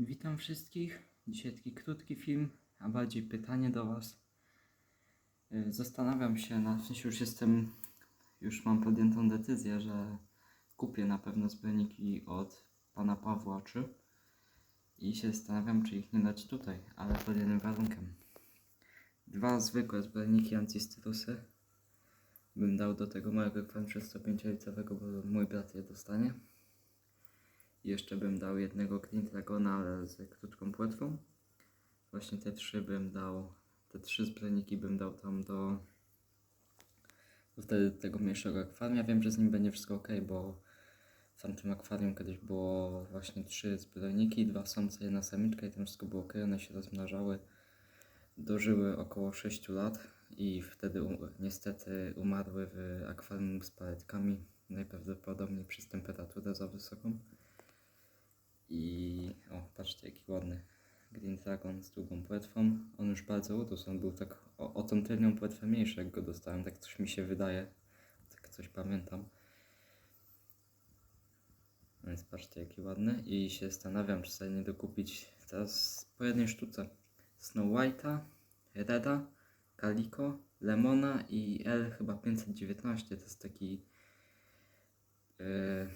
Witam wszystkich. Dzisiaj taki krótki film, a bardziej pytanie do Was. Y, Zastanawiam się, na w sensie już jestem, już mam podjętą decyzję, że kupię na pewno zbiorniki od pana Pawła 3 i się zastanawiam, czy ich nie dać tutaj, ale pod jednym warunkiem. Dwa zwykłe zbiorniki antistrusy bym dał do tego kwantrzy 105-licowego, bo mój brat je dostanie. Jeszcze bym dał jednego Green Dragona, ale z krótką płetwą. Właśnie te trzy bym dał, te trzy zbrojniki bym dał tam do, do wtedy tego mniejszego akwarium. Ja wiem, że z nim będzie wszystko ok, bo w tamtym akwarium kiedyś było właśnie trzy zbrojniki, dwa samce, jedna samiczka i tam wszystko było ok, one się rozmnażały. Dożyły około 6 lat i wtedy niestety umarły w akwarium z paletkami, najprawdopodobniej przez temperaturę za wysoką. I o, patrzcie jaki ładny Green Dragon z długą płetwą. On już bardzo urósł, on był tak o, o tą tylnią płetwę mniejszy jak go dostałem, tak coś mi się wydaje, tak coś pamiętam. No Więc patrzcie jaki ładny i się zastanawiam czy sobie nie dokupić teraz po jednej sztuce Snow White'a, Reda, Calico, Lemona i L chyba 519, to jest taki yy,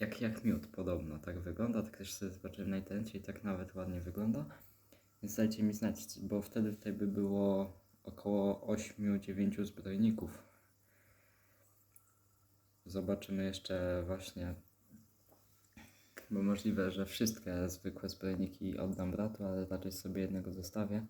jak, jak miód podobno, tak wygląda, tak też sobie zobaczyłem na internecie i tak nawet ładnie wygląda. Więc dajcie mi znać, bo wtedy tutaj by było około 8-9 zbrojników. Zobaczymy jeszcze właśnie, bo możliwe, że wszystkie zwykłe zbrojniki oddam bratu, ale raczej sobie jednego zostawię.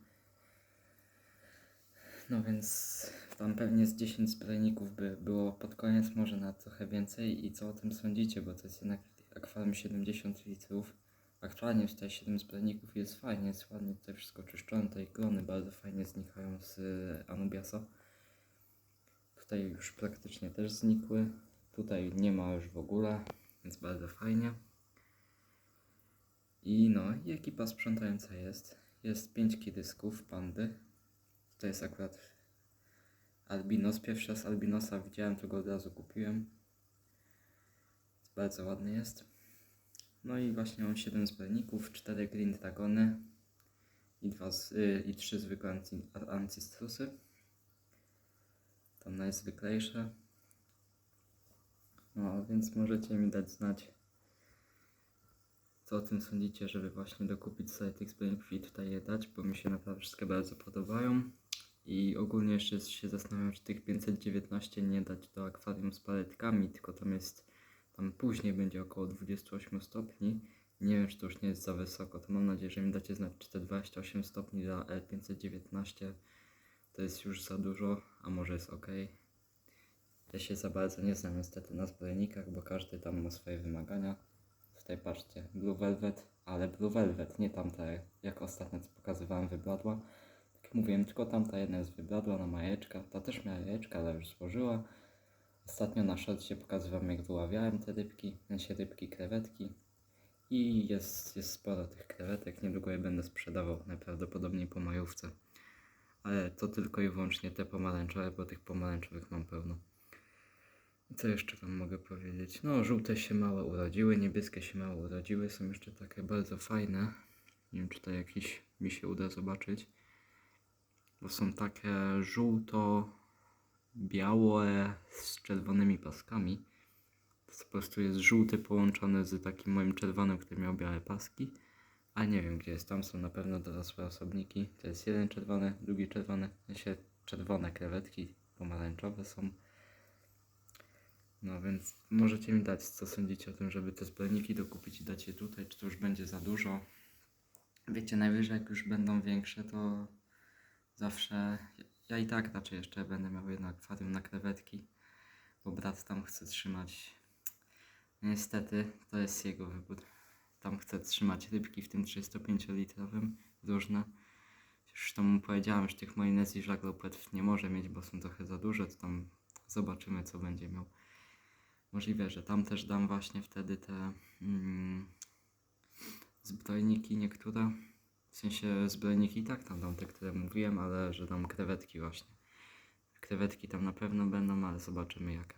No więc tam pewnie z 10 zbrojników by było pod koniec, może na trochę więcej. I co o tym sądzicie, bo to jest jednak akwarium 70 litrów. Aktualnie tutaj 7 zbrojników jest fajnie, jest ładnie tutaj wszystko czyszczone, tutaj klony bardzo fajnie znikają z y, Anubiasa. Tutaj już praktycznie też znikły, tutaj nie ma już w ogóle, więc bardzo fajnie. I no, i ekipa sprzątająca jest. Jest 5 kidysków, pandy. To jest akurat albinos. Pierwszy raz albinosa widziałem, to go od razu kupiłem. Bardzo ładny jest. No i właśnie mam 7 zbrojników, 4 green dragony i, dwa z, y, i 3 zwykłe anci. To najzwyklejsze. No, więc możecie mi dać znać, co o tym sądzicie, żeby właśnie dokupić sobie tych zbrojników i tutaj je dać, bo mi się naprawdę wszystkie bardzo podobają. I ogólnie jeszcze się zastanawiam, czy tych 519 nie dać do akwarium z paletkami, tylko tam jest, tam później będzie około 28 stopni. Nie wiem, czy to już nie jest za wysoko, to mam nadzieję, że mi dacie znać, czy te 28 stopni dla L519 to jest już za dużo, a może jest ok. Ja się za bardzo nie znam niestety na zbrojnikach, bo każdy tam ma swoje wymagania. Tutaj patrzcie, Blue Velvet, ale Blue Velvet, nie tamta jak ostatnio co pokazywałem wybladła. Mówiłem, tylko tamta jedna jest wybladła na majeczka. Ta też miała jajeczka, ale już złożyła. Ostatnio na szorcie pokazywałem jak wyławiałem te rybki, sensie rybki, krewetki. I jest, jest sporo tych krewetek, niedługo je będę sprzedawał, najprawdopodobniej po majówce. Ale to tylko i wyłącznie te pomarańczowe, bo tych pomarańczowych mam pełno. Co jeszcze wam mogę powiedzieć? No, żółte się mało urodziły, niebieskie się mało urodziły, są jeszcze takie bardzo fajne. Nie wiem, czy to jakiś mi się uda zobaczyć. Bo są takie żółto-białe z czerwonymi paskami. To po prostu jest żółty połączony z takim moim czerwonym, który miał białe paski. A nie wiem gdzie jest, tam są na pewno dorosłe osobniki. To jest jeden czerwony, drugi czerwony, sensie czerwone krewetki, pomarańczowe są. No więc możecie mi dać, co sądzicie o tym, żeby te zbrojniki dokupić i dać je tutaj, czy to już będzie za dużo. Wiecie, najwyżej jak już będą większe, to zawsze, ja i tak raczej jeszcze będę miał jedno akwarium na krewetki, bo brat tam chce trzymać, niestety to jest jego wybór, tam chce trzymać rybki w tym 35-litrowym, różne. To mu powiedziałem, że tych majonezji żaglopłetw nie może mieć, bo są trochę za duże, to tam zobaczymy co będzie miał. Możliwe, że tam też dam właśnie wtedy te mm, zbrojniki niektóre. W sensie zbrojniki i tak tam dam te, które mówiłem, ale że dam krewetki właśnie. Krewetki tam na pewno będą, ale zobaczymy jak.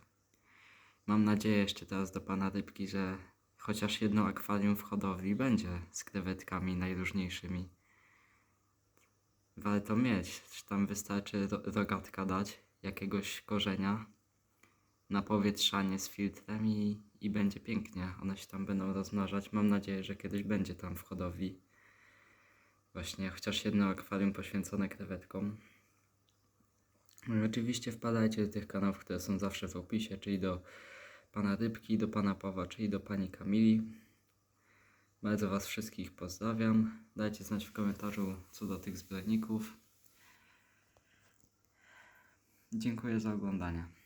Mam nadzieję jeszcze teraz do pana rybki, że chociaż jedno akwarium w hodowli będzie z krewetkami najróżniejszymi. Warto mieć, tam wystarczy ro- rogatka dać, jakiegoś korzenia, napowietrzanie z filtrem i, i będzie pięknie. One się tam będą rozmnażać. Mam nadzieję, że kiedyś będzie tam w hodowli właśnie chociaż jedno akwarium poświęcone krewetkom. No oczywiście wpadajcie do tych kanałów, które są zawsze w opisie, czyli do pana Rybki, do pana Pawła, czyli do pani Kamili. Bardzo was wszystkich pozdrawiam. Dajcie znać w komentarzu co do tych zbiorników. Dziękuję za oglądanie.